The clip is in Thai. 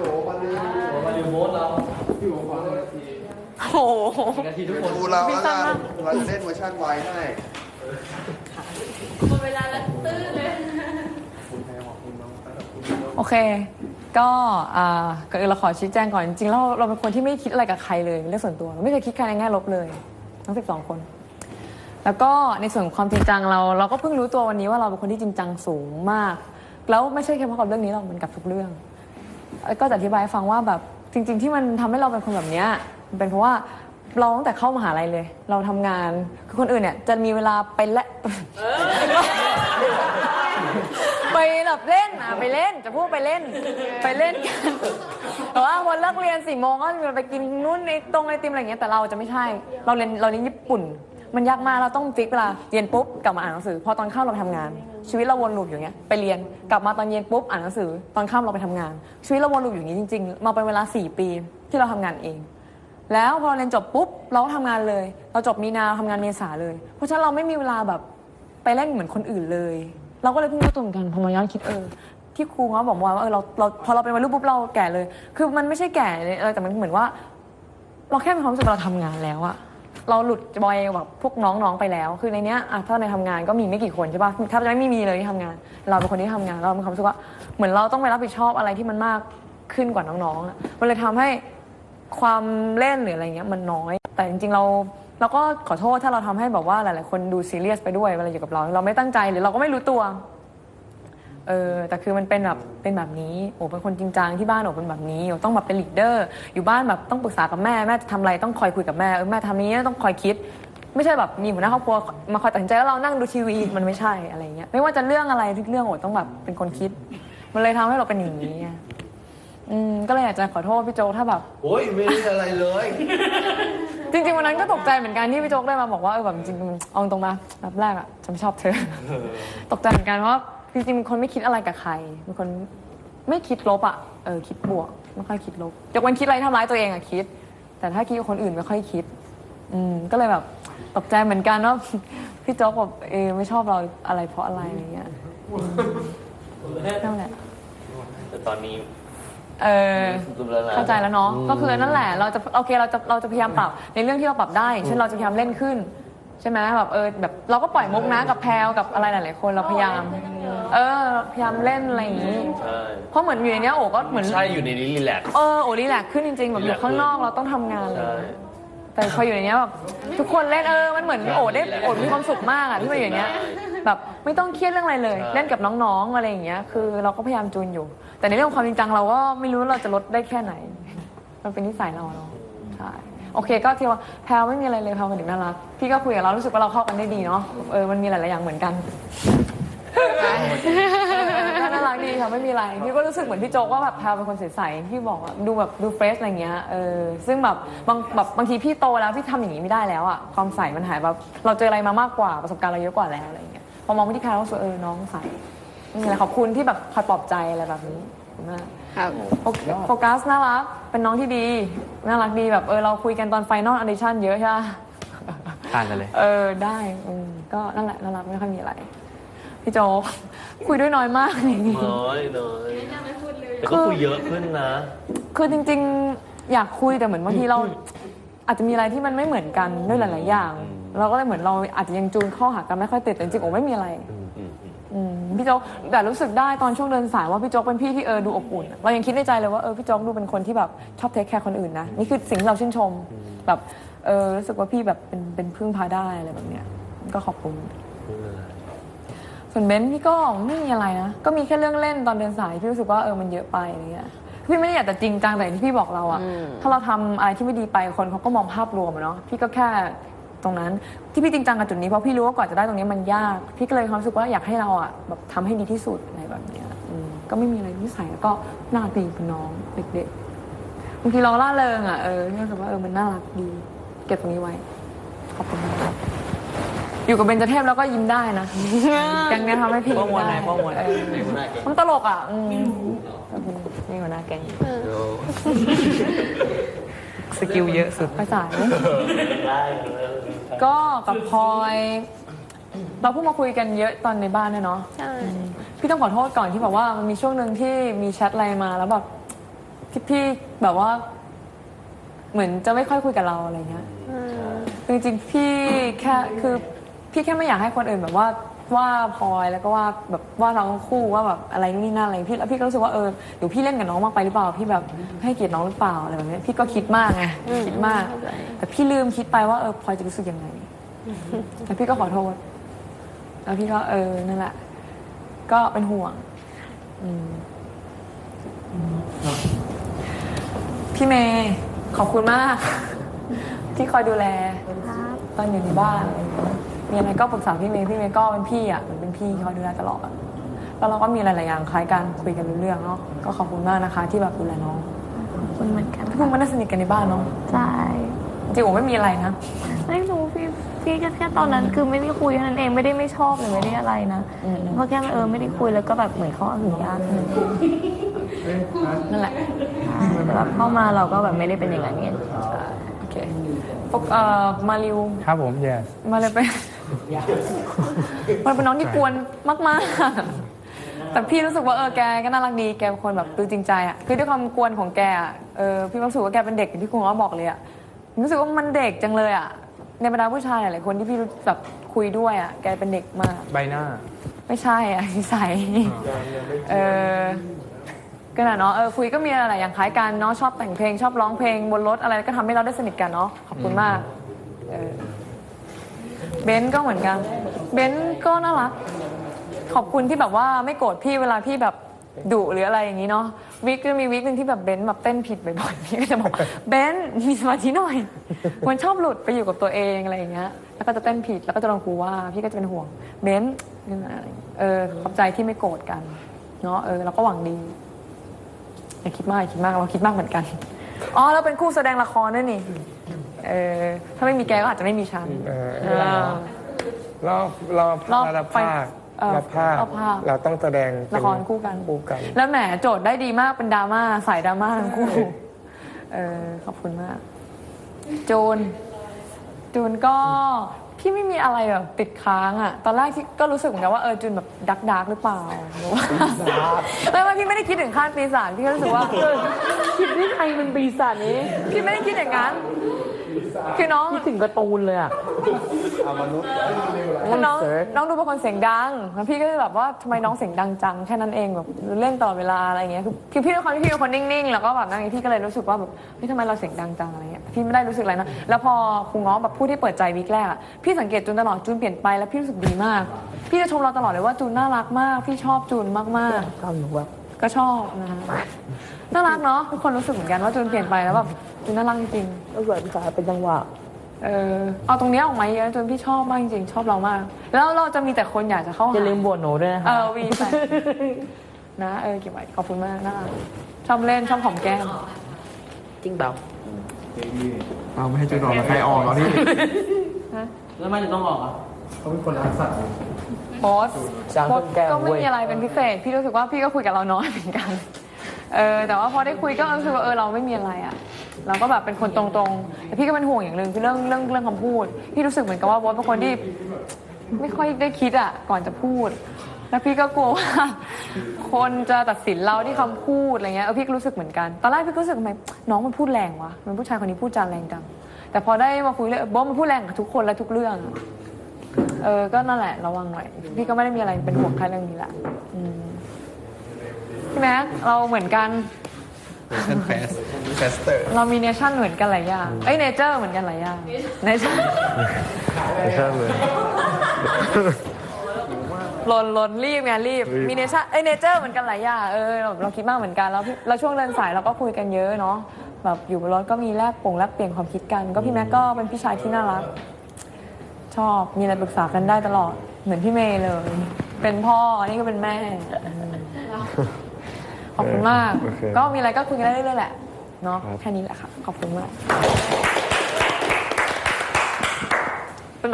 โอ้มาเร็วโอ้มาดูโบ๊ทเราพี่โอ้ขอนาทีโอ้โห นาทีทุกคน ดูเราแล้วกันเราจะเล่นเวอร์ชันไวให้ หมดเวลาแล้วตื้อเลย โอเค ก็อ่าก่อนอื่นเราขอชี้แจงก่อน จริงๆแล้วเราเป็นคนที่ไม่คิดอะไรกับใครเลยเป็นเรื่องส่วนตัวเราไม่เคยคิดใครในแง่ลบเลย ทั้ง 12 คน แล้วก็ในส่วนของความจริงจังเรา เราก็เพิ่งรู้ตัววันนี้ว่าเราเป็นคนที่จริงจังสูงมาก แล้วไม่ใช่แค่เพราะกับเรื่องนี้หรอกมันกับทุกเรื่องเอ้ย ก็จะอธิบายให้ฟังว่าแบบจริง ๆ ที่มันทำให้เราเป็นคนแบบเนี้ยมันเป็นเพราะว่าเราตั้งแต่เข้ามหาลัยเลย เราทำงานคือคนอื่นเนี่ยจะมีเวลาไปและ ไปแบบเล่นอะไปเล่นจะพูดไปเล่น ไปเล่นกันแต่ว่าวันเลิกเรียนสี่โมงก็จะไปกินนู่นไอตรงไอติมอะไรอย่างเงี้ยแต่เราจะไม่ใช่ เราเรียนเราเรียนญี่ปุ่น มันยากมากเราต้องฟิกเวลาเรียนปุ๊บกลับมาอ่านหนังสือ พอตอนค่ำเราไปทำงาน ชีวิตเราวนลูปอย่างเงี้ยไปเรียนกลับมาตอนเย็นปุ๊บอ่านหนังสือ ตอนค่ำเราไปทำงาน ชีวิตเราวนลูปอย่างนี้จริง ๆ มาเป็นเวลาสี่ปีที่เราทำงานเอง แล้วพอเราเรียนจบปุ๊บเราก็ทำงานเลย เราจบมีนาทำงานเมษาเลย เพราะฉะนั้นเราไม่มีเวลาแบบไปเล่นเหมือนคนอื่นเลย เราก็เลยเพิ่งรู้ตัวเหมือนกันพอมาย้อนคิดเออ ที่ครูเขาบอกว่าเออเราเราพอเราเป็นวัยรุ่นปุ๊บเราแก่เลย คือมันไม่ใช่แก่เลยอะไรแต่มันเหมือนว่า เราแค่มีความรู้สึกว่าเราทำงานแล้วอะ เราหลุดบอยแบบพวกน้องๆไปแล้ว คือในเนี้ยอะถ้าในทำงานก็มีไม่กี่คนใช่ปะถ้าจะไม่มีเลยที่ทำงาน เราเป็นคนที่ทำงานเรามีความรู้สึกว่าเหมือนเราต้องไปรับผิดชอบอะไรที่มันมากขึ้นกว่าน้องๆอะมันเลยทำให้ความเล่นหรืออะไรเงี้ยมันน้อย แต่จริงๆเราเราก็ขอโทษถ้าเราทำให้แบบว่าหลายๆคนดูซีเรียสไปด้วยเวลาอยู่กับเรา เราไม่ตั้งใจหรือเราก็ไม่รู้ตัว เออแต่คือมันเป็นแบบเป็นแบบนี้โอ้เป็นคนจริงจังที่บ้านโอ้เป็นแบบนี้โอ้ต้องแบบเป็นลีดเดอร์อยู่บ้านแบบต้องปรึกษากับแม่แม่จะทำอะไรต้องคอยคุยกับแม่เออแม่ทำนี้ต้องคอยคิด ไม่ใช่แบบมีหัวหน้าครอบครัวมาคอยตัดสินใจแล้วเรานั่งดูทีวีมันไม่ใช่อะไรเงี้ยไม่ว่าจะเรื่องอะไรทุกเรื่องโอ้ต้องแบบเป็นคนคิด มันเลยทำให้เราเป็นอย่างนี้ไงอืมก็เลยอยากจะขอโทษพี่โจกถ้าแบบ โอ้ยไม่ได้อะไรเลย จริงๆวันนั้นก็ตกใจเหมือนกันที่พี่โจ๊กได้มาบอกว่าเออแบบจริงๆเอาตรงมาแบบแรกอะฉันไม่ชอบเธอ ตกใจเหมือนกันเพราะว่า จริงๆเป็นคนไม่คิดอะไรกับใครเป็นคนไม่คิดลบอะเออคิดบวกไม่ค่อยคิดลบยกเว้นคิดอะไรทำร้ายตัวเองอะคิด แต่ถ้าคิดกับคนอื่นไม่ค่อยคิด อืมก็เลยแบบตกใจเหมือนกันว่า พี่โจ๊กแบบเออไม่ชอบเราอะไรเพราะอะไรอะไรเงี้ยนั่นแหละแต่ตอนนี้ เออสุดแล้วนะเข้าใจแล้วเนาะก็คือนั่นแหละ เราจะโอเคเราจะเราจะพยายามปรับในเรื่องที่เราปรับได้เช่นเราจะพยายามเล่นขึ้น ใช่ไหมแบบเออแบบเราก็ปล่อยมุกนะกับแพลวกับอะไรหลายๆคนเราพยายาม เออพยายามเล่นอะไรอย่างนี้ใช่เพราะเหมือนอยู่ในเนี้ยโอ้ก็เหมือนใช่อยู่ในนี้รีแลกซ์ เออโอ้รีแลกซ์ขึ้นจริงๆแบบอยู่ข้างนอกเราต้องทำงานเลใช่ยแต่พออยู่ในเนี้ยแบบทุกคนเล่นเออมันเหมือนโอ้ได้โอ้มีความสุขมากอะที่มาอยู่ในเนี้ยแบบไม่ต้องเครียดเรื่องอะไรเลย ใช่ เล่นกับน้องๆอะไรอย่างเงี้ยคือเราก็พยายามจูนอยู่ แต่ในเรื่องของความจริงจังเราก็ไม่รู้ว่าเราจะลดได้แค่ไหน มันเป็นนิสัยเราเนาะใช่โอเคก็ที่ว่าแพลวไม่มีอะไรเลยแพลวเป็นเด็กน่ารักพี่ก็คุยกับเรารู้สึกว่าเราเข้ากันได้ดีเนาะเออมันมีหลายๆอย่างเหมือนกันก็ น่ารักดีค่ะไม่มีอะไรพี่ก็รู้สึกเหมือนพี่โจ๊กว่าแบบแพลวเป็นคนใสๆพี่บอกว่าดูแบบดูเฟรชอะไรเงี้ยเออซึ่งแบบบางแบบบางทีพี่โตแล้วพี่ทำอย่างนี้ไม่ได้แล้วอะความใสมันหายแบบเราเจออะไรมามากกว่าประสบการณ์เราเยอะกว่าแล้วอะไรเงี้ยพอมองไปที่แพลวก็รู้สึกเออน้องใสไม่มีอะไรขอบคุณที่แบบคอยปลอบใจอะไรแบบนี้ขอบคุณมาก ครับ โอเคโฟกัสน่ารัก เป็นน้องที่ดี น่ารักดีแบบเออเราคุยกันตอนไฟนอลออดิชั่นเยอะใช่ไหมต่างกันเลย เออได้อืมก็นั่นแหละน่ารักไม่ค่อยมีอะไร พี่โจกคุยด้วยน้อยมากจริงน้อยน้อยน่าไม่พูดเลยแต่ก็คุยเยอะขึ้นนะๆคือจริงๆ อยากคุยแต่เหมือนบางทีเรา อาจจะมีอะไรที่มันไม่เหมือนกันด้วยหลาย ๆ อย่าง เราก็เลยเหมือนเราอาจจะยังจูนเข้าหากันไม่ค่อยติดแต่จริงๆโอ้ไม่มีอะไรอืมอืมอืมอืมพี่โจ๊กแต่รู้สึกได้ตอนช่วงเดินสายว่าพี่โจ๊กเป็นพี่ที่เออดูอบอุ่น เรายังคิดในใจเลยว่าเออพี่โจ๊กดูเป็นคนที่แบบชอบเทคแคร์คนอื่นนะนี่คือสิ่งที่เราชื่นชมแบบเออรู้สึกว่าพี่แบบเป็นเป็นพึ่งพาได้อะไรแบบเนี้ยก็ขอบคุณไม่เป็นไร ส่วนเบนซ์พี่ก็ไม่มีอะไรนะ ก็มีแค่เรื่องเล่นตอนเดินสายพี่รู้สึกว่าเออมันเยอะไปอะไรเงี้ยพี่ไม่ได้อยากจะจริงจังแต่อย่างที่พี่บอกเราอะถ้าเราทำอะไรที่ไม่ดีไปคนเขาก็มองภาพรวมอะเนาะพี่ก็แค่ตรงนั้นที่พี่จริงจังกับจุดนี้เพราะพี่รู้ว่ากว่าจะได้ตรงนี้มันยาก พี่ก็เลยความรู้สึกว่าอยากให้เราอะแบบทำให้ดีที่สุดอะไรแบบเนี้ยอืมก็ไม่มีอะไรนิสัยแล้วก็น่ารักดีเป็นน้องเด็กๆบางทีเราล่าเริงอะเออพี่รู้สึกว่าเออมันน่ารักดี เก็บตรงนี้ไว้ขอบคุณมาก อยู่กับเบนจเทพแล้วก็ยิ้มได้นะ ยังเนี่ยทำให้พี่ป้องมวลไหนป้องมวลเออมันตลกอะอืมขอบคุณนี่หัวหน้าแกงเดี๋ยวสกิลเยอะสุดไปสายได้เลยก็กับพลอย เราเพิ่งมาคุยกันเยอะตอนในบ้านเนี่ยเนาะ ใช่ พี่ต้องขอโทษก่อนที่แบบว่ามันมีช่วงหนึ่งที่มีแชทไลน์มาแล้วแบบที่พี่แบบว่า เหมือนจะไม่ค่อยคุยกับเราอะไรเงี้ยจริงๆพี่แค่คือ พี่แค่ไม่อยากให้คนอื่นแบบว่าว่าพลอยแล้วก็ว่าแบบว่าเราทั้งคู่ว่าแบบอะไรนี่นั่นอะไรพี่แล้วพี่ก็รู้สึกว่าเออหรือพี่เล่นกับน้องมากไปหรือเปล่าพี่แบบให้เกียรติน้องหรือเปล่าอะไรแบบเนี้ยพี่ก็คิดมากไงคิดมาก แต่พี่ลืมคิดไปว่าเออพลอยจะรู้สึกยังไงแต่พี่ก็ขอโทษ แล้วพี่ก็เออนั่นแหละ ก็เป็นห่วงอืมพี่เมย์ขอบคุณมาก ที่คอยดูแลตอนอยู่ในบ้านอะไรอย่างเงี้ย มีอะไรก็ปรึกษาพี่เมย์พี่เมย์ก็เป็นพี่อะเหมือนเป็นพี่คอยดูแลตลอดแล้วเราก็มีหลาย ๆ อย่างคล้ายกันคุยกันรู้เรื่องเนาะก็ขอบคุณมากนะคะที่แบบดูแลน้องคุณเหมือนกันพี่เพิ่งมาได้สนิทกันในบ้านเนาะใช่จริงๆผมไม่มีอะไรนะไม่รู้พี่พี่ก็แค่ตอนนั้นคือไม่ได้คุยเท่านั้นเองไม่ได้ไม่ชอบหรือไม่ได้อะไรนะอืมเพราะแค่เออไม่ได้คุยแล้วก็แบบเหมือนเขาหึงยากเท่านั้นเองนั่นแหละแต่แบบเข้ามาเราก็แบบไม่ได้เป็นอย่างนั้นไงโอเคพวกเอ่อมาริวครับผม yes มาเลยเป็น มันเป็นน้องที่กวนมากๆ แต่พี่รู้สึกว่าเออแกก็น่ารักดีแกเป็นคนแบบดูจริงใจอะคือด้วยความกวนของแกอะเออพี่รู้สึกว่าแกเป็นเด็กอย่างที่คุณอ้อบอกเลยอะรู้สึกว่ามันเด็กจังเลยอะในบรรดาผู้ชายหลายๆคนที่พี่รู้แบบคุยด้วยอะแกเป็นเด็กมากใบหน้า ไม่ใช่อะนิสัยเออก็น่ะเนาะเออคุยก็มีอะไรอย่างคล้ายกันเนาะชอบแต่งเพลงชอบร้องเพลงบนรถอะไรก็ทำให้เราได้สนิทกันเนาะขอบคุณมากเออ เบนซ์ก็เหมือนกัน เบนซ์ก็น่ารัก ขอบคุณที่แบบว่าไม่โกรธพี่เวลาพี่แบบดุหรืออะไรอย่างนี้เนาะวิกจะมีวิกหนึ่งที่แบบเบนซ์แบบเต้นผิดบ่อยๆพี่ก็จะบอกเบนซ์มีสมาธิหน่อยมันชอบหลุดไปอยู่กับตัวเองอะไรอย่างเงี้ยแล้วก็จะเต้นผิดแล้วก็จะโดนครูว่าพี่ก็จะเป็นห่วงเบนซ์นี่อะไรเงี้ยเออขอบใจที่ไม่โกรธกันเนาะเออเราก็หวังดีอย่าคิดมากอย่าคิดมากเราคิดมากเหมือนกันอ๋อแล้วเป็นคู่แสดงละครด้วยนี่ เออถ้าไม่มีแกก็อาจจะไม่มีฉันเออ เออ รอบรอบรอบรอบไฟภาคเอ่อรอบภาครอบภาค เราต้องแสดงเป็ละครคู่กัน คู่กัน แล้วแหมโจทย์ได้ดีมากเป็นดราม่าสายดราม่าทั้งคู่ เออขอบคุณมากจูนจูนก็พี่ไม่มีอะไรแบบติดค้างอะตอนแรกที่ก็รู้สึกเหมือนกันว่าเออจูนแบบดักดักหรือเปล่าหรือว่าไม่ไม่พี่ไม่ได้คิดถึงขั้นปีศาจพี่ก็รู้สึกว่าเออคิดได้ไงเป็นปีศาจนี้ พี่ไม่ได้คิดอย่างนั้น คือน้องคิดถึงการ์ตูนเลยอะคือน้องเสิร์ช น้องดูเป็นคนเสียงดังแล้วพี่ก็เลยแบบว่าทำไมน้องเสียงดังจังแค่นั้นเองแบบเล่นตลอดเวลาอะไรอย่างเงี้ยคือคือพี่ด้วยความที่พี่เป็นคนนิ่งๆแล้วก็แบบนั่งอย่างนี้พี่ก็เลยรู้สึกว่าแบบเฮ้ยทำไมเราเสียงดังจังอะไรเงี้ยพี่ไม่ได้รู้สึกอะไรนะแล้วพอครูง้อแบบพูดที่เปิดใจวิกแรกอะพี่สังเกตจูนตลอดจูนเปลี่ยนไปแล้วพี่รู้สึกดีมาก พี่จะชมเราตลอดเลยว่าจูนน่ารักมากพี่ชอบจูนมากๆชอบหนูแบบ ก็ชอบนะคะน่ารักเนาะทุกคนรู้สึกเหมือนกันว่าจูนเปลี่ยนไปแล้วแบบจูนน่ารักจริงก็สวยภาษาเป็นจังหวะๆเออเอาตรงเนี้ยออกมาเยอะจนพี่ชอบมากจริงๆชอบเรามาก แล้วเราจะมีแต่คนอยากจะเข้าหาอย่าลืมบวชหนูด้วยนะเอคะอวีไปนะเออเก็บไว้ขอบคุณมากน่ารักชอบเล่นชอบหอมแก้มจริงเปล่าเอาไม่ให้จุดออกมาใครออกเอาที่แล้วมันจะต้องออกอะ เขาเป็นคนรักสัตว์โพสต์จางโพต้สนต์แก้วก็ไม่เว้ยมีอะไรเป็นพิเศษ พี่รู้สึกว่าพี่ก็คุยกับเราน้อยเหมือนกัน เออ แต่ว่าพอได้คุยก็รู้สึกว่าเออเราไม่มีอะไรอะ เราก็แบบเป็นคนตรงๆ แต่พี่ก็เป็นห่วงอย่างหนึ่งคือเรื่องเรื่องเรื่องคำพูด พี่รู้สึกเหมือนกับว่าโบอสเป็นคนที่ ไม่ค่อยได้คิดอะ ก่อนจะพูด แล้วพี่ก็กลัวว่า คนจะตัดสินเราที่คำพูดอะไรเงี้ยเออพี่ก็รู้สึกเหมือนกัน ตอนแรกพี่ก็รู้สึกทำไมน้องมันพูดแรงวะมันผู้ชายคนนี้พูดจาแรงจังแต่พอได้มาคุยเลยเออโบอสมันพูดแรงกับทุกคนและทุกเรื่องอะ เออก็นั่นแหละระวังหน่อย พี่ก็ไม่ได้มีอะไรเป็นห่วงใครเรื่องนี้แหละอืมพี่แม็กเราเหมือนกันฉันแฟสแฟสเตอร์เรามีเนชั่นเหมือนกันหลายอย่างเอ้ยเนเจอร์เหมือนกันหลายอย่างเนชั่นไม่ใช่เลยลนลนรีบไงรีบ มีเนชั่นเอ้ยเนเจอร์เหมือนกันหลายอย่างเออเราเราคิดมากเหมือนกันแล้วพี่เราช่วงเดินสายเราก็คุยกันเยอะเนาะแบบอยู่บนรถก็มีแลกปงแลกเปลี่ยนความคิดกัน ก็พี่แม็กก็เป็นพี่ชายที่น่ารักช อบ มีอะไรปรึกษากันได้ตลอด เหมือนพี่เมย์เลย เป็นพ่อ นี่ก็เป็นแม่ ขอบคุณมาก โอเค ก็มีอะไรก็คุยกันได้เรื่อยๆแหละ เนาะ แค่นี้แหละค่ะ ขอบคุณมาก